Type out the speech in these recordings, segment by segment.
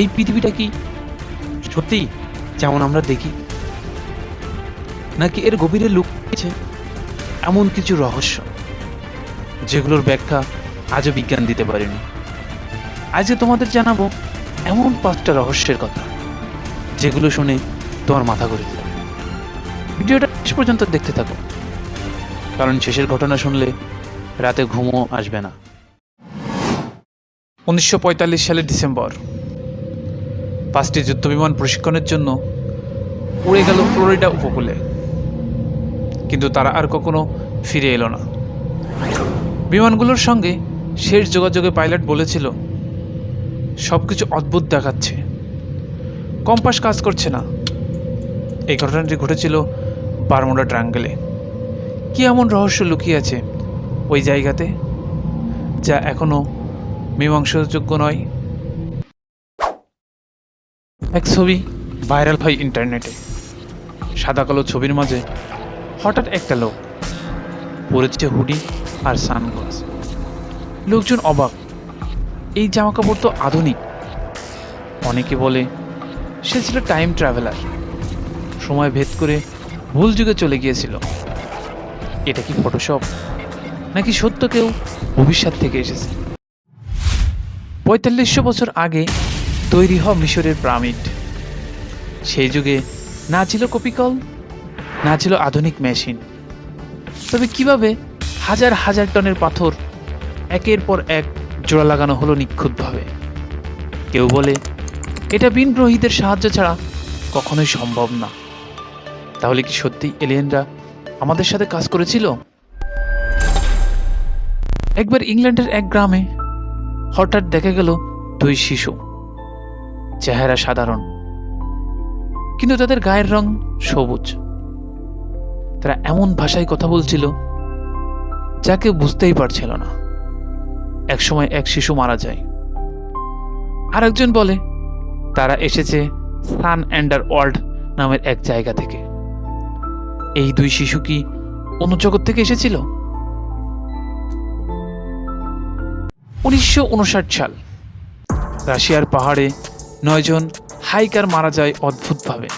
এই পৃথিবীটা কি সত্যি যেমন আমরা দেখি? নাকি এর গভীরে লুকিয়েছে এমন কিছু রহস্য যেগুলোর ব্যাখ্যা আজও বিজ্ঞান দিতে পারেনি? আজকে তোমাদের জানাব এমন পাঁচটা রহস্যের কথা যেগুলো শুনে তোমার মাথা ঘুরে যাবে ভিডিওটা শেষ পর্যন্ত দেখতে থাকো, কারণ শেষের ঘটনা শুনলে রাতে ঘুমও আসবে না। উনিশশো পঁয়তাল্লিশ সালের ডিসেম্বর। পাঁচটি যুদ্ধবিমান প্রশিক্ষণের জন্য উড়ে গেল ফ্লোরিডা উপকূলে। কিন্তু তারা আর কখনো ফিরে এলো না। বিমানগুলোর সঙ্গে শেষ যোগাযোগে পাইলট বলেছিল সব কিছু অদ্ভুত দেখাচ্ছে। কম্পাস কাজ করছে না। এই ঘটনাটি ঘটেছিল বারমুডা ট্রাঙ্গেলে কি এমন রহস্য লুকিয়ে আছে ওই জায়গাতে, যা এখনও মীমাংসাযোগ্য নয়? এক ছবি ভাইরাল হয় ইন্টারনেটে। সাদা কালো ছবির মাঝে হঠাৎ একটা লোক পরেছে হুডি আর সানগ্লাস। লোকজন অবাক। এই জামাকাপড় তো আধুনিক। অনেকে বলে সে ছিল টাইম ট্রাভেলার। সময় ভেদ করে ভুল যুগে চলে গিয়েছিল। এটা কি ফটোশপ নাকি সত্য কেউ ভবিষ্যৎ থেকে এসেছে? পঁয়তাল্লিশশো বছর আগে তৈরি হওয়া মিশরের পিরামিড। সেই যুগে না ছিল কপিকল, না ছিল আধুনিক মেশিন। তবে কীভাবে হাজার হাজার টনের পাথর একের পর এক জোড়া লাগানো হলো নিখুঁতভাবে? কেউ বলে, এটা বিন গ্রহীদের সাহায্য ছাড়া কখনোই সম্ভব না। তাহলে কি সত্যি এলিয়েনরা আমাদের সাথে কাজ করেছিল? একবার ইংল্যান্ডের এক গ্রামে হঠাৎ দেখা গেল দুই শিশু। চেহারা সাধারণ, কিন্তু তাদের গায়ের রং সবুজ। তারা এমন ভাষায় কথা বলছিল যাকে বুঝতেই পারছিল না। একসময় এক শিশু মারা যায়। আরেকজন বলে, তারা এসেছে সান অ্যান্ডার ওয়ার্ল্ড নামের এক জায়গা থেকে। এই দুই শিশু কি অন্য জগৎ থেকে এসেছিল? উনিশশো উনষাট সাল, রাশিয়ার পাহাড়ে নয়জন হাইকার মারা যায় অদ্ভুতভাবে।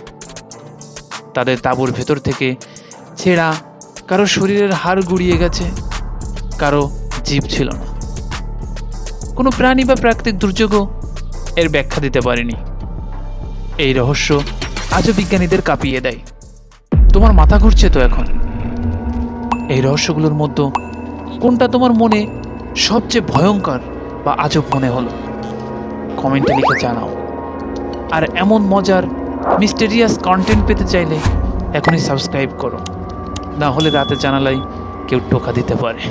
তাদের তাঁবুর ভেতর থেকে ছেঁড়া কারও শরীরের হাড় গুড়িয়ে গেছে, কারও জীব ছিল না। কোনো প্রাণী বা প্রাকৃতিক দুর্যোগও এর ব্যাখ্যা দিতে পারেনি। এই রহস্য আজও বিজ্ঞানীদের কাঁপিয়ে দেয়। তোমার মাথা ঘুরছে তো এখন? এই রহস্যগুলোর মধ্যে কোনটা তোমার মনে সবচেয়ে ভয়ঙ্কর বা আজব মনে হলো? কমেন্টে লিখে জানাও। আর এমন মজার মিস্টেরিয়াস কন্টেন্ট পেতে চাইলে এখনই সাবস্ক্রাইব করো। না হলে রাতে জানালাই কেউ টোকা দিতে পারে।